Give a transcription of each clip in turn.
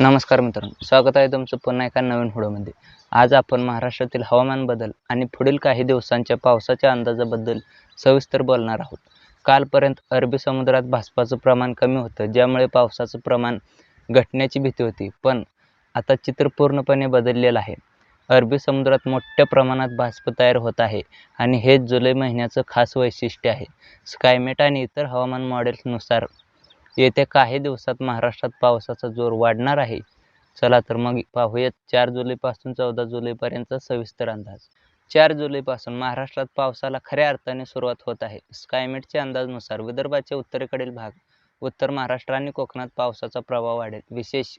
नमस्कार मित्रांनो स्वागत आहे तुमचं पुन्हा एका नवीन व्हिडिओमध्ये. आज आपण महाराष्ट्रातील हवामान बदल आणि पुढील काही दिवसांच्या पावसाच्या अंदाजाबद्दल सविस्तर बोलणार आहोत. कालपर्यंत अरबी समुद्रात भास्पाचं प्रमाण कमी होतं ज्यामुळे पावसाचं प्रमाण घटण्याची भीती होती. पण आता चित्र पूर्णपणे बदललेलं आहे. अरबी समुद्रात मोठ्या प्रमाणात भास्प तयार होत आहे आणि हे जुलै महिन्याचं खास वैशिष्ट्य आहे. स्कायमेट आणि इतर हवामान मॉडेल्सनुसार येत्या काही दिवसात महाराष्ट्रात पावसाचा जोर वाढणार आहे. चला तर मग पाहूयात चार जुलैपासून चौदा जुलैपर्यंतचा सविस्तर अंदाज. चार जुलैपासून महाराष्ट्रात पावसाला खऱ्या अर्थाने सुरुवात होत आहे. स्कायमेटच्या अंदाजनुसार विदर्भाचे उत्तरेकडील भाग उत्तर महाराष्ट्र आणि कोकणात पावसाचा प्रभाव वाढेल. विशेष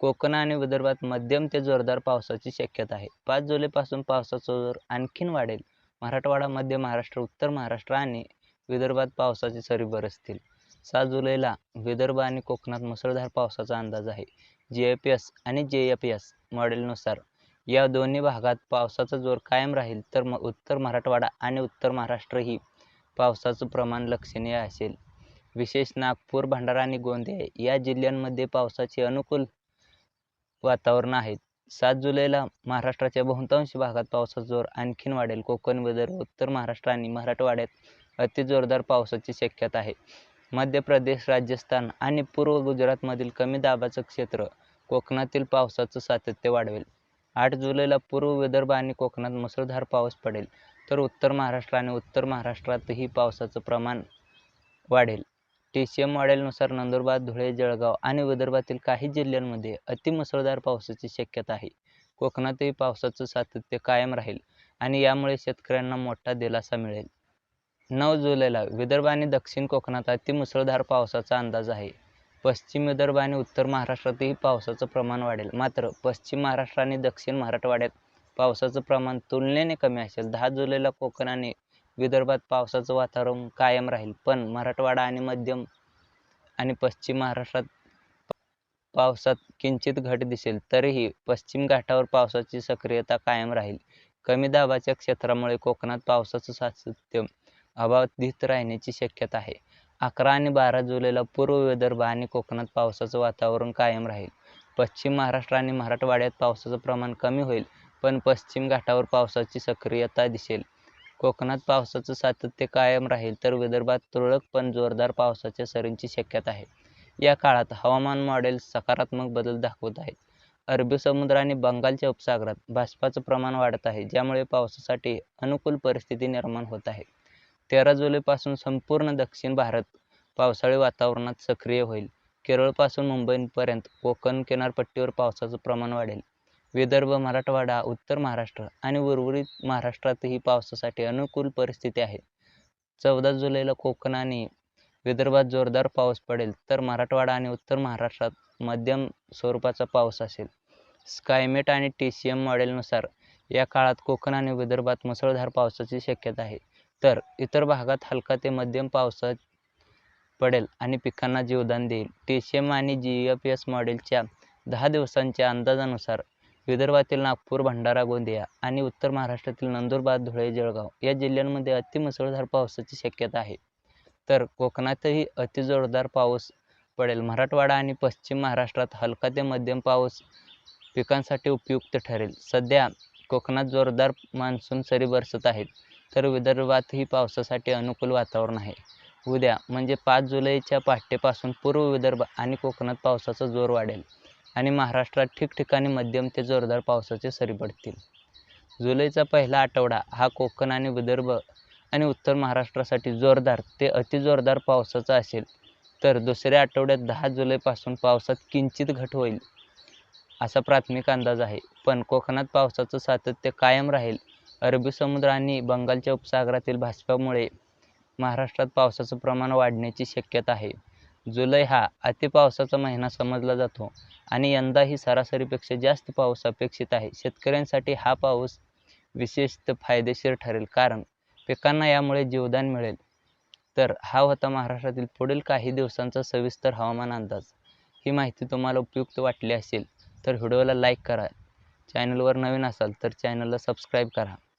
कोकण आणि विदर्भात मध्यम ते जोरदार पावसाची शक्यता आहे. पाच जुलैपासून पावसाचा जोर आणखीन वाढेल. मराठवाडा मध्य महाराष्ट्र उत्तर महाराष्ट्र आणि विदर्भात पावसाचे सरी बरसतील. सात जुलैला विदर्भ आणि कोकणात मुसळधार पावसाचा अंदाज आहे. जी ए पी एस आणि जे एफ एस मॉडेलनुसार या दोन्ही भागात पावसाचा जोर कायम राहील तर म उत्तर मराठवाडा आणि उत्तर महाराष्ट्रही पावसाचं प्रमाण लक्षणीय असेल. विशेष नागपूर भंडारा आणि गोंदिया या जिल्ह्यांमध्ये पावसाचे अनुकूल वातावरण आहे. सात जुलैला महाराष्ट्राच्या बहुतांश भागात पावसाचा जोर आणखीन वाढेल. कोकण विदर्भ उत्तर महाराष्ट्र आणि मराठवाड्यात अतिजोरदार पावसाची शक्यता आहे. मध्य प्रदेश राजस्थान आणि पूर्व गुजरातमधील कमी दाबाचं क्षेत्र कोकणातील पावसाचं सातत्य वाढवेल. आठ जुलैला पूर्व विदर्भ आणि कोकणात मुसळधार पाऊस पडेल तर उत्तर महाराष्ट्र आणि उत्तर महाराष्ट्रातही पावसाचं प्रमाण वाढेल. टी सी एम मॉडेलनुसार नंदुरबार धुळे जळगाव आणि विदर्भातील काही जिल्ह्यांमध्ये अतिमुसळधार पावसाची शक्यता आहे. कोकणातही पावसाचं सातत्य कायम राहील आणि यामुळे शेतकऱ्यांना मोठा दिलासा मिळेल. नऊ जुलैला विदर्भ आणि दक्षिण कोकणात अतिमुसळधार पावसाचा अंदाज आहे. पश्चिम विदर्भ आणि उत्तर महाराष्ट्रातही पावसाचं प्रमाण वाढेल. मात्र पश्चिम महाराष्ट्र आणि दक्षिण मराठवाड्यात पावसाचं प्रमाण तुलनेने कमी असेल. दहा जुलैला कोकण आणि विदर्भात पावसाचं वातावरण कायम राहील. पण मराठवाडा आणि मध्यम आणि पश्चिम महाराष्ट्रात पावसात किंचित घट दिसेल. तरीही पश्चिम घाटावर पावसाची सक्रियता कायम राहील. कमी दाबाच्या क्षेत्रामुळे कोकणात पावसाचं सातत्य अबाधित राहण्याची शक्यता आहे. अकरा आणि बारा जुलैला पूर्व विदर्भ आणि कोकणात पावसाचं वातावरण कायम राहील. पश्चिम महाराष्ट्र आणि मराठवाड्यात पावसाचं प्रमाण कमी होईल पण पश्चिम घाटावर पावसाची सक्रियता दिसेल. कोकणात पावसाचं सातत्य कायम राहील तर विदर्भात तुरळक पण जोरदार पावसाच्या सरींची शक्यता आहे. या काळात हवामान मॉडेल सकारात्मक बदल दाखवत आहेत. अरबी समुद्र आणि बंगालच्या उपसागरात बाष्पाचं प्रमाण वाढत आहे ज्यामुळे पावसासाठी अनुकूल परिस्थिती निर्माण होत आहे. तेरा जुलैपासून संपूर्ण दक्षिण भारत पावसाळी वातावरणात सक्रिय होईल. केरळपासून मुंबईपर्यंत कोकण किनारपट्टीवर पावसाचं प्रमाण वाढेल. विदर्भ मराठवाडा उत्तर महाराष्ट्र आणि उर्वरित महाराष्ट्रातही पावसासाठी अनुकूल परिस्थिती आहे. चौदा जुलैला कोकण आणि विदर्भात जोरदार पाऊस पडेल तर मराठवाडा आणि उत्तर महाराष्ट्रात मध्यम स्वरूपाचा पाऊस असेल. स्कायमेट आणि टी सी एम मॉडेलनुसार या काळात कोकण आणि विदर्भात मुसळधार पावसाची शक्यता आहे. तर इतर भागात हलका ते मध्यम पावसात पडेल आणि पिकांना जीवदान देईल. टीसीएम एम आणि जी एफ एस मॉडेलच्या दहा दिवसांच्या अंदाजानुसार विदर्भातील नागपूर भंडारा गोंदिया आणि उत्तर महाराष्ट्रातील नंदुरबार धुळे जळगाव या जिल्ह्यांमध्ये अतिमुसळधार पावसाची शक्यता आहे. तर कोकणातही अतिजोरदार पाऊस पडेल. मराठवाडा आणि पश्चिम महाराष्ट्रात हलका ते मध्यम पाऊस पिकांसाठी उपयुक्त ठरेल. सध्या कोकणात जोरदार मान्सून सरी बरसत आहेत. तर विदर्भातही पावसासाठी अनुकूल वातावरण आहे. उद्या म्हणजे पाच जुलैच्या पहाटेपासून पूर्व विदर्भ आणि कोकणात पावसाचा जोर वाढेल आणि महाराष्ट्रात ठिकठिकाणी मध्यम ते जोरदार पावसाचे सरी पडतील. जुलैचा पहिला आठवडा हा कोकण आणि विदर्भ आणि उत्तर महाराष्ट्रासाठी जोरदार ते अतिजोरदार पावसाचा असेल तर दुसऱ्या आठवड्यात दहा जुलैपासून पावसात किंचित घट होईल असा प्राथमिक अंदाज आहे. पण कोकणात पावसाचं सातत्य कायम राहील अरबी समुद्र आणि बंगालच्या उपसागरातील भास्पामुळे महाराष्ट्रात पावसाचं प्रमाण वाढण्याची शक्यता आहे. जुलै हा अतिपावसाचा महिना समजला जातो आणि यंदाही सरासरीपेक्षा जास्त पाऊस अपेक्षित आहे. शेतकऱ्यांसाठी हा पाऊस विशेषतः फायदेशीर ठरेल कारण पिकांना यामुळे जीवदान मिळेल. तर हा होता महाराष्ट्रातील पुढील काही दिवसांचा सविस्तर हवामान अंदाज. ही माहिती तुम्हाला उपयुक्त वाटली असेल तर व्हिडिओला लाईक करा. चॅनलवर नवीन असाल तर चॅनलला सबस्क्राईब करा.